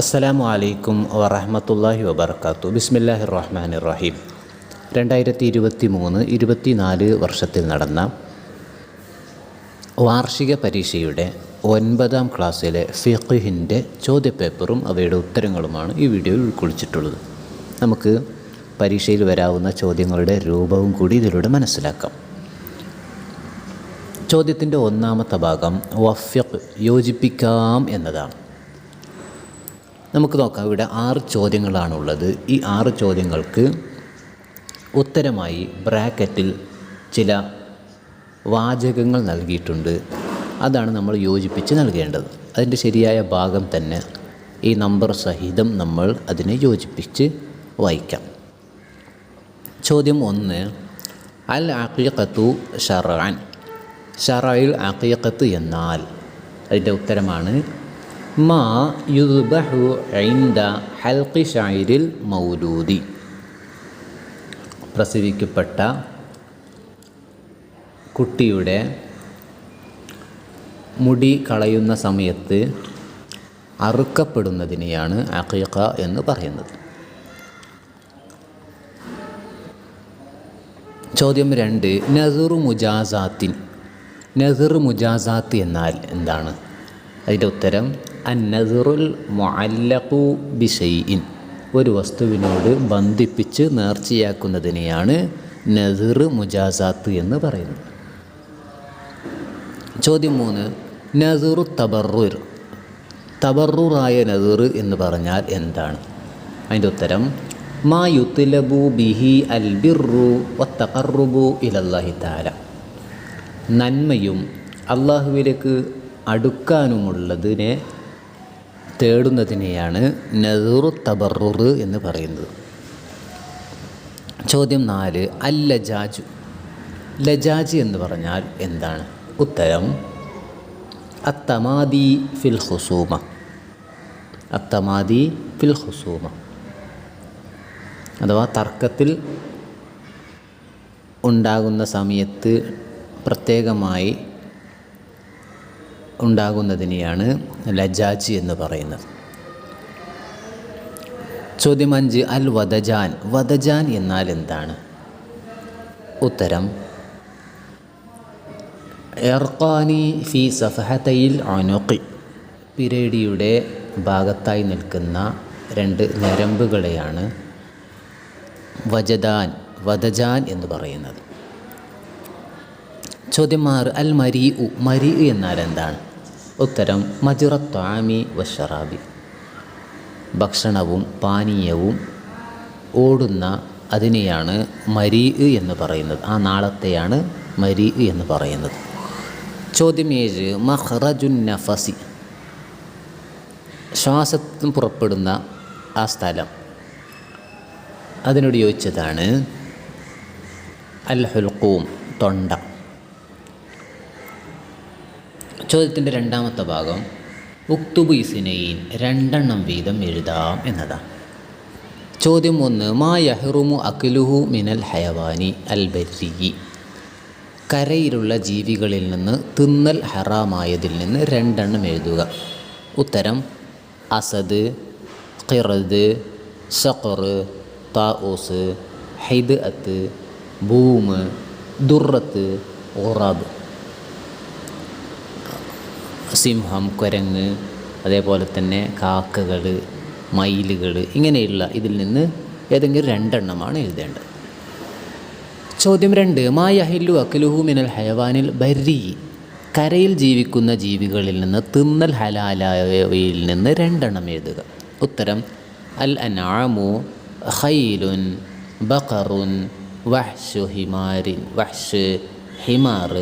അസ്സലാമു അലൈക്കും വറഹമത്തല്ലാഹി വബർക്കാത്തു. ബിസ്മില്ലാഹി റഹ്മാൻ റഹീം രണ്ടായിരത്തി ഇരുപത്തി മൂന്ന് ഇരുപത്തിനാല് വർഷത്തിൽ നടന്ന വാർഷിക പരീക്ഷയുടെ ഒൻപതാം ക്ലാസ്സിലെ ഫിഖിന്റെ ചോദ്യപേപ്പറും അവയുടെ ഉത്തരങ്ങളുമാണ് ഈ വീഡിയോയിൽ ഉൾക്കൊള്ളിച്ചിട്ടുള്ളത്. നമുക്ക് പരീക്ഷയിൽ വരാവുന്ന ചോദ്യങ്ങളുടെ രൂപവും കൂടി ഇതിലൂടെ മനസ്സിലാക്കാം. ചോദ്യത്തിന്റെ ഒന്നാമത്തെ ഭാഗം വഫ്യഖ് യോജിപ്പിക്കാം എന്നതാണ്. നമുക്ക് നോക്കാം. ഇവിടെ ആറ് ചോദ്യങ്ങളാണുള്ളത്. ഈ ആറ് ചോദ്യങ്ങൾക്ക് ഉത്തരമായി ബ്രാക്കറ്റിൽ ചില വാചകങ്ങൾ നൽകിയിട്ടുണ്ട്. അതാണ് നമ്മൾ യോജിപ്പിച്ച് നൽകേണ്ടത്. അതിന്റെ ശരിയായ ഭാഗം തന്നെ ഈ നമ്പർ സഹിതം നമ്മൾ അതിനെ യോജിപ്പിച്ച് വായിക്കാം. ചോദ്യം ഒന്ന് അൽ അഖീഖത്തു ഷറാൻ ഷറായിൽ അഖീഖത്ത് എന്നാൽ? അതിന്റെ ഉത്തരമാണ് മാ യുദ്ബഹു ഐന്ദ ഹൽക്കി ഷായിരിൽ മൗലൂദി. പ്രസവിക്കപ്പെട്ട കുട്ടിയുടെ മുടി കളയുന്ന സമയത്ത് അറുക്കപ്പെടുന്നതിനെയാണ് അഖീഖ എന്ന് പറയുന്നത്. ചോദ്യം രണ്ട് നസറു മുജാസാത്തിൻ. നസുർ മുജാസാത്ത് എന്നാൽ എന്താണ്? അതിന്റെ ഉത്തരം അൻ മൊല്ലു ബിഷയിൻ ഒരു വസ്തുവിനോട് ബന്ധിപ്പിച്ച് നേർച്ചയാക്കുന്നതിനെയാണ് നസുർ മുജാസാത്ത് എന്ന് പറയുന്നത്. ചോദ്യം മൂന്ന് നസുറു തബറുർ. തബറുറായ നസുർ എന്ന് പറഞ്ഞാൽ എന്താണ്? അതിന്റെ ഉത്തരം മാ യുത്തിലബു ബിഹി അൽ ബിറു വത്തഖറുബു ഇലല്ലാഹി താല നന്മയും അള്ളാഹുവിലേക്ക് അടുക്കാനുമുള്ളതിനെ തേടുന്നതിനെയാണ് നദുറു തബറുറ് എന്ന് പറയുന്നത്. ചോദ്യം നാല് അൽ ലജാജു. ലജാജ് എന്ന് പറഞ്ഞാൽ എന്താണ്? ഉത്തരം അത്തമാദി ഫിൽ ഹുസൂമ അത്തമാദി ഫിൽ ഹുസൂമ അഥവാ തർക്കത്തിൽ ഉണ്ടാകുന്ന സമയത്ത് പ്രത്യേകമായി ഉണ്ടാകുന്നതിനെയാണ് ലജാജ് എന്ന് പറയുന്നത്. ചോദ്യം അഞ്ച് അൽ വദജാൻ. വദജാൻ എന്നാൽ എന്താണ്? ഉത്തരം എർക്കാനി ഫി സഫഹത്തയിൽ അനോക്കി പിരേഡിയുടെ ഭാഗത്തായി നിൽക്കുന്ന രണ്ട് ഞരമ്പുകളെയാണ് വജദാൻ വദജാൻ എന്ന് പറയുന്നത്. ചോദ്യം ആറ് അൽ മരി ഉ മരി എന്നാൽ എന്താണ്? ഉത്തരം മജുറത്വാമി വഷറാബി ഭക്ഷണവും പാനീയവും ഓടുന്ന അതിനെയാണ് മരീ എന്ന് പറയുന്നത്. ആ നാളത്തെയാണ് മരീ എന്ന് പറയുന്നത്. ചോദ്യം ഏഴ് മഹ്റജുൻ നഫസി. ശ്വാസത്തിന് പുറപ്പെടുന്ന ആ സ്ഥലം. അതിനോട് ചോദിച്ചതാണ് അൽ ഹുൽക്കൂം തൊണ്ട. ചോദ്യത്തിന്റെ രണ്ടാമത്തെ ഭാഗം ഉക്തുബു ഇസിനയിൻ രണ്ടെണ്ണം വീതം എഴുതാം എന്നതാണ് ചോദ്യം ഒന്ന് മാ യഹ്റുമു അഖിലുഹു മിനൽ ഹയവാനി അൽ ബരി കരയിലുള്ള ജീവികളിൽ നിന്ന് തിന്നൽ ഹറാമായതിൽ നിന്ന് രണ്ടെണ്ണം എഴുതുക. ഉത്തരം അസദ് ഖിറദ് സഖർ താഊസ് ഹൈദ് അത്ത് ഭൂമ് ദുറത്ത് ഓറാബ് സിംഹം കുരങ്ങ് അതേപോലെ തന്നെ കാക്കകൾ മയിലുകൾ ഇങ്ങനെയുള്ള ഇതിൽ നിന്ന് ഏതെങ്കിലും രണ്ടെണ്ണമാണ് എഴുതേണ്ടത്. ചോദ്യം രണ്ട് മാ യഹില്ലു അഖിലുഹു മിനൽ ഹയവാനിൽ ബരി കരയിൽ ജീവിക്കുന്ന ജീവികളിൽ നിന്ന് തിന്നൽ ഹലാലായവയിൽ നിന്ന് രണ്ടെണ്ണം എഴുതുക. ഉത്തരം അൽ അനാമു ഹൈലുൻ ബഖറുൻ വഹ്ഷു ഹിമാരിൻ വഹ്ഷ് ഹിമാർ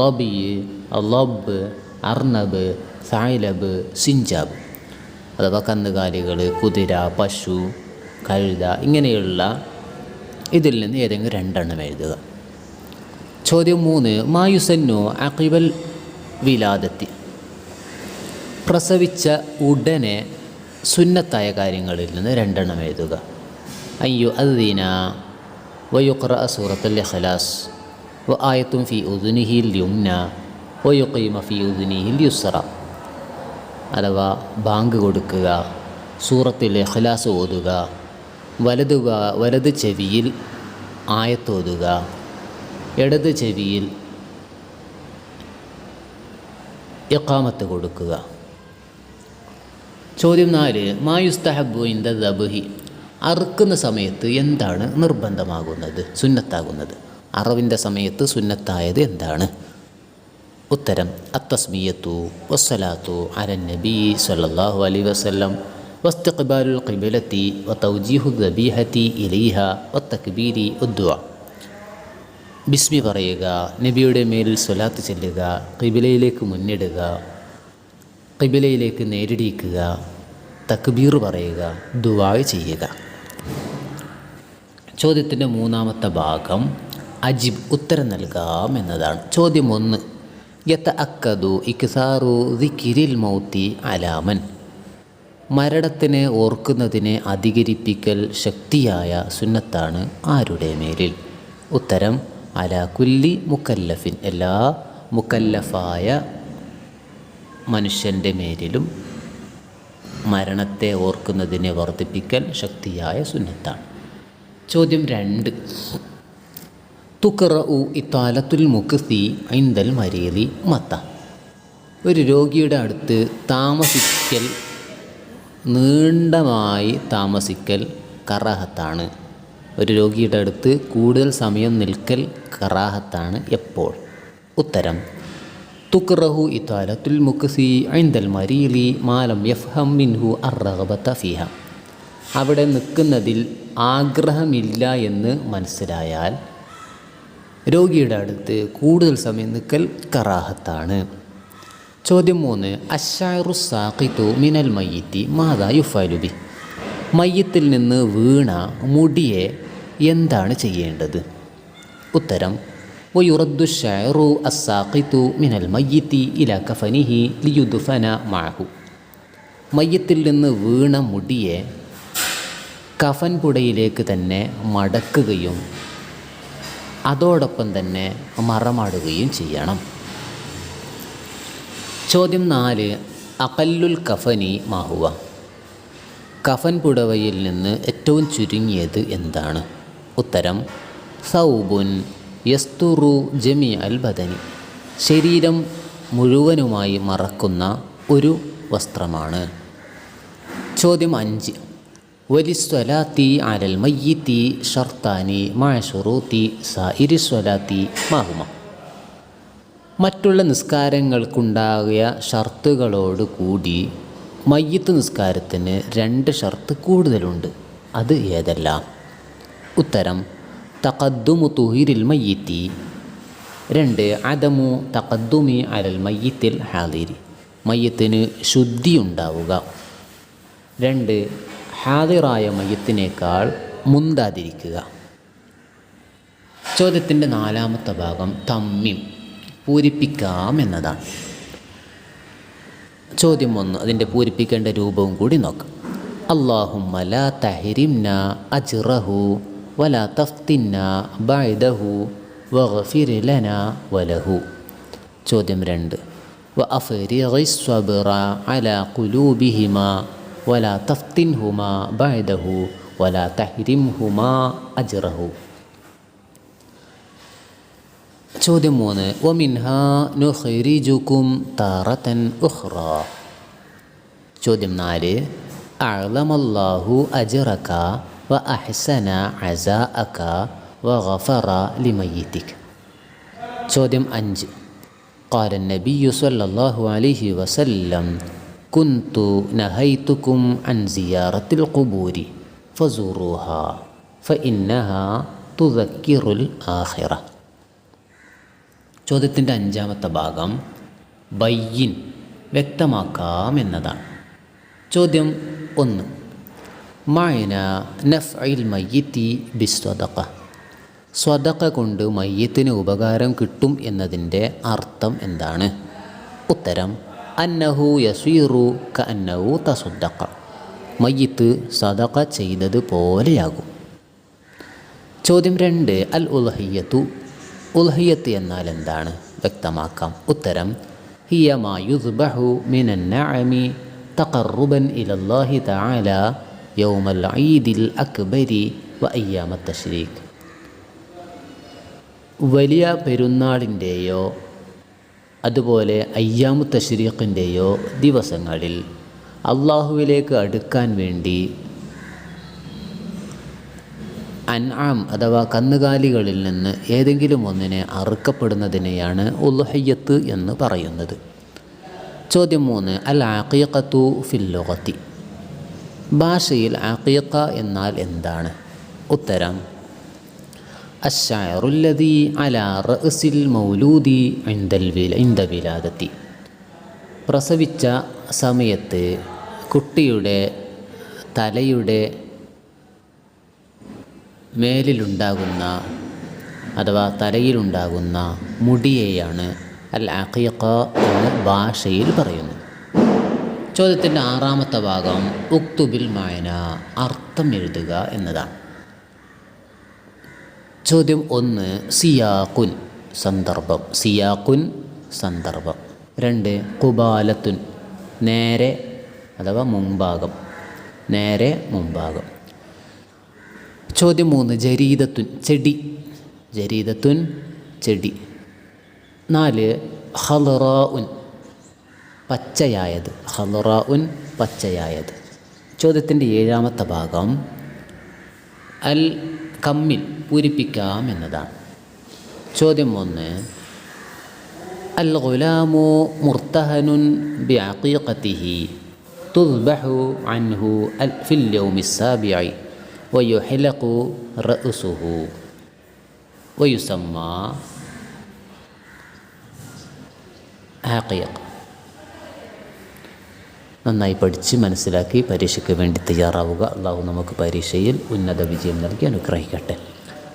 ലബി ലബ് അർണബ് സായിലബ് സിഞ്ചാബ്. അഥവാ കന്നുകാലികൾ കുതിര പശു കഴുത ഇങ്ങനെയുള്ള ഇതിൽ നിന്ന് ഏതെങ്കിലും രണ്ടെണ്ണം എഴുതുക. ചോദ്യം മൂന്ന് മായുസന്നു അക്കിബൽ വിലാദത്തി? പ്രസവിച്ച ഉടനെ സുന്നത്തായ കാര്യങ്ങളിൽ നിന്ന് രണ്ടെണ്ണം എഴുതുക. അയ്യോ അദ്ദീന വയുക്ര സൂറത്തുൽ ഇഖ്ലാസ്. വ ആയത്തും ഫി ഉദുനിഹിൽ യുംന. വയുക്കീമ ഫി ഉദുനിഹിൽ യുസ്ര അഥവാ ബാങ്ക് കൊടുക്കുക സൂറത്തിൽ ഇഖ്ലാസ് ഓതുക വലതു വലത് ചെവിയിൽ ആയത്തോതുക ഇടത് ചെവിയിൽ എക്കാമത്ത് കൊടുക്കുക. ചോദ്യം നാല് മായുസ്തഹബു ഇൻദ ദബുഹി. അറുക്കുന്ന സമയത്ത് എന്താണ് നിർബന്ധമാകുന്നത് സുന്നത്താകുന്നത്? അറവിന്റെ സമയത്ത് സുന്നത്തായത് എന്താണ്? ഉത്തരം അത്തസ്മിയത്തു വസ്സലാത്തു അലൻ നബി സല്ലാഹു അലൈഹി വസല്ലം വസ്തിഖ്ബാലുൽ ഖിബലത്തി വതൗജീഹു ദബീഹത്തി വ വത്തക്ബീരി ഉദ്വ ബിസ്മി പറയുക നബിയുടെ മേലിൽ സ്വലാത്ത് ചെല്ലുക കിബിലയിലേക്ക് മുന്നിടുക കിബിലയിലേക്ക് നേരിടിക്കുക തക്ബീർ പറയുക ദുവായ് ചെയ്യുക. ചോദ്യത്തിന്റെ മൂന്നാമത്തെ ഭാഗം അജിബ് ഉത്തരം നൽകാം എന്നതാണ്. ചോദ്യം ഒന്ന് യത്ത അക്കതു ഇക്സാറു ദിക്കിരിൽ മൗത്തി അലാമൻ. മരണത്തിനെ ഓർക്കുന്നതിനെ അധികരിപ്പിക്കൽ ശക്തിയായ സുന്നത്താണ് ആരുടെ മേലിൽ? ഉത്തരം അല കുല്ലി മുക്കല്ലഫിൻ എല്ലാ മുക്കല്ലഫായ മനുഷ്യന്റെ മേലിലും മരണത്തെ ഓർക്കുന്നതിനെ വർദ്ധിപ്പിക്കൽ ശക്തിയായ സുന്നത്താണ്. ചോദ്യം രണ്ട്. തുക്കറു ഇത്താലത്തുൽ മുക്സി ഐന്തൽ മരീലി മത്ത. ഒരു രോഗിയുടെ അടുത്ത് താമസിക്കൽ നീണ്ടമായി താമസിക്കൽ കറാഹത്താണ്. ഒരു രോഗിയുടെ അടുത്ത് കൂടുതൽ സമയം നിൽക്കൽ കറാഹത്താണ് എപ്പോൾ? ഉത്തരം തുക്റഹു ഇത്താലത്തുൽ മുക്സി ഐന്തൽ മരീലി മാലം യഫ്ഹം മിൻഹു അറബത്ത ഫിഹ. അവിടെ നിൽക്കുന്നതിൽ ആഗ്രഹമില്ല എന്ന് മനസ്സിലായാൽ രോഗിയുടെ അടുത്ത് കൂടുതൽ സമയം നിൽക്കൽ കറാഹത്താണ്. ചോദ്യം മൂന്ന് അഷാറു സാഖിത്തു മിനൽ മയ്യത്തി മാതാ യുഫാലുബി മയ്യത്തിൽ നിന്ന് വീണ മുടിയെ എന്താണ് ചെയ്യേണ്ടത്? ഉത്തരം വയുറദ്ദു ഷാറു അസാഖിത്തു മിനൽ മയ്യത്തി ഇല കഫനിഹി ലിയുദുഫന മാഹു. മയ്യത്തിൽ നിന്ന് വീണ മുടിയെ കഫൻപുടയിലേക്ക് തന്നെ മടക്കുകയും അതോടൊപ്പം തന്നെ മറമാടുകയും ചെയ്യണം. ചോദ്യം നാല് അകല്ലുൽ കഫനി മാഹുവ. കഫൻ പുടവയിൽ നിന്ന് ഏറ്റവും ചുരുങ്ങിയത് എന്താണ്? ഉത്തരം സൗബുൻ യസ്തുറു ജമി അൽ ബദനി. ശരീരം മുഴുവനുമായി മറക്കുന്ന ഒരു വസ്ത്രമാണ്. ചോദ്യം അഞ്ച് വലിസ്വലാത്തി അലൽ മയ്യത്തി ഷർത്താനി മാഷുറൂത്തി സായിരി സ്വലാത്തി മാഹുമ മറ്റുള്ള നിസ്കാരങ്ങൾക്കുണ്ടാകിയ ഷർത്തുകളോട് കൂടി മയ്യത്ത് നിസ്കാരത്തിന് രണ്ട് ഷർത്ത് കൂടുതലുണ്ട്. അത് ഏതെല്ലാം? ഉത്തരം തഖദ്ദുമു തുഹിരിൽ മയ്യത്തി. രണ്ട് അദമു തഖദ്ദുമി അലൽ മയ്യത്തിൽ ഹാദിരി. മയ്യത്തിന് ശുദ്ധിയുണ്ടാവുക. രണ്ട് ഹാദിറായ മയത്തിനേക്കാൾ മുന്താതിരിക്കുക. ചോദ്യത്തിന്റെ നാലാമത്തെ ഭാഗം തമ്മിം പൂരിപ്പിക്കാം എന്നതാണ്. ചോദ്യം ഒന്ന് അതിന്റെ പൂരിപ്പിക്കേണ്ട രൂപവും കൂടി നോക്കാം. അള്ളാഹുമ്മ ലാ തഹരിംന അജ്റഹു വലാ തഫ്തിന്ന ബൈദഹു വഗഫിരിലന വലഹു. ചോദ്യം രണ്ട് വ അഫരി അല കുലൂബിഹിമ ولا تفتنهما بعده ولا تحرمهما أجره ചോദ്യം മൂന്ന് വമിൻഹ നുഖരിജുക്കും താറത്തൻ ഉഖ്റ ചോദ്യം നാല് അഅലമല്ലാഹു അജ്റക വ അഹ്സന അസാഅക വ ഗഫറ ലിമയ്യിതിക് ചോദ്യം അഞ്ച് قال النبي صلى الله عليه وسلم കുന്തു നഹൈത്തുക്കും അൻ സിയാറത്തിൽ കുബൂരി ഫസൂറുഹ ഫ ഇന്നഹ തുതക്കിറുൽ ആഹിറ ചോദ്യത്തിന്റെ അഞ്ചാമത്തെ ഭാഗം ബയ്യിൻ വ്യക്തമാക്കാം എന്നതാണ്. ചോദ്യം ഒന്ന് മായന നഫ് അയിൽ മയ്യത്തി ബിസ്വതക്ക സ്വതക്ക കൊണ്ട് മയ്യത്തിന് ഉപകാരം കിട്ടും എന്നതിന്റെ അർത്ഥം എന്താണ്? ഉത്തരം അന്നഹു യസീറു ക അന്നഹു തസുദ്ദക്ക മയ്യത്ത് സദക്ക ചെയ്തത് പോലെയാകും. ചോദ്യം രണ്ട് അൽ ഉൽഹിയത്തു ഉൽഹിയത്ത് എന്നാൽ എന്താണ്? വ്യക്തമാക്കാം. ഉത്തരം ഹിയ മാ യുസ്ബഹു മിനൻ നഅമി തഖറുബൻ ഇലല്ലാഹി തആല യൗമൽ ഈദിൽ അക്ബരി വ തശ്രീഖ്. വലിയ പെരുന്നാളിന്റെയോ അതുപോലെ അയ്യാമു തശ്രീഖിന്റെയോ ദിവസങ്ങളിൽ അള്ളാഹുവിലേക്ക് അടുക്കാൻ വേണ്ടി അൻആം അഥവാ കന്നുകാലികളിൽ നിന്ന് ഏതെങ്കിലും ഒന്നിനെ അറുക്കപ്പെടുന്നതിനെയാണ് ഉൽഹയ്യത്ത് എന്ന് പറയുന്നത്. ചോദ്യം മൂന്ന് അൽ ആഖീഖത്തു ഫിൽ ലുഗത്തി. ഭാഷയിൽ ആഖീഖ എന്നാൽ എന്താണ്? ഉത്തരം അഷാറുല്ലതി അല റഅസിൽ മൗലൂദി ഇൻദൽ വില ഇന്ദ വിലാദത്തി. പ്രസവിച്ച സമയത്ത് കുട്ടിയുടെ തലയുടെ മേലിലുണ്ടാകുന്ന അഥവാ തലയിലുണ്ടാകുന്ന മുടിയെയാണ് അൽ അഖീഖ എന്ന് ഭാഷയിൽ പറയുന്നു ചോദ്യത്തിന്റെ ആറാമത്തെ ഭാഗം ഉക്തുബിൽ മായന അർത്ഥം എഴുതുക എന്നതാണ്. ചോദ്യം ഒന്ന് സിയാക്കുൻ സന്ദർഭം. സിയാക്കുൻ സന്ദർഭം. രണ്ട് കുബാലത്തുൻ നേരെ അഥവാ മുമ്പാകം. നേരെ മുമ്പാകം. ചോദ്യം മൂന്ന് ജരീദത്തുൻ ചെടി. ജരീദത്തുൻ ചെടി. നാല് ഹലറാ ഉൻ പച്ചയായത്. ഹലറാ ഉൻ പച്ചയായത്. ചോദ്യത്തിന്റെ ഏഴാമത്തെ ഭാഗം അൽ കമ്മിൽ പൂരിപ്പിക്കാം എന്നതാണ്. ചോദ്യം ഒന്ന് അൽ ഗുലാമു മുർത്തഹനുൻ ബി അഖീഖത്തിഹി തുദ്ബഹു അൻഹു അൽ ഫിൽ യൗമി സാബിഇ വയുഹലഖു റഅസുഹു വയുസമ്മ ആഖീഖ് നന്നായി പഠിച്ച് മനസ്സിലാക്കി പരീക്ഷയ്ക്ക് വേണ്ടി തയ്യാറാവുക. അള്ളാഹു നമുക്ക് പരീക്ഷയിൽ ഉന്നത വിജയം നൽകി അനുഗ്രഹിക്കട്ടെ.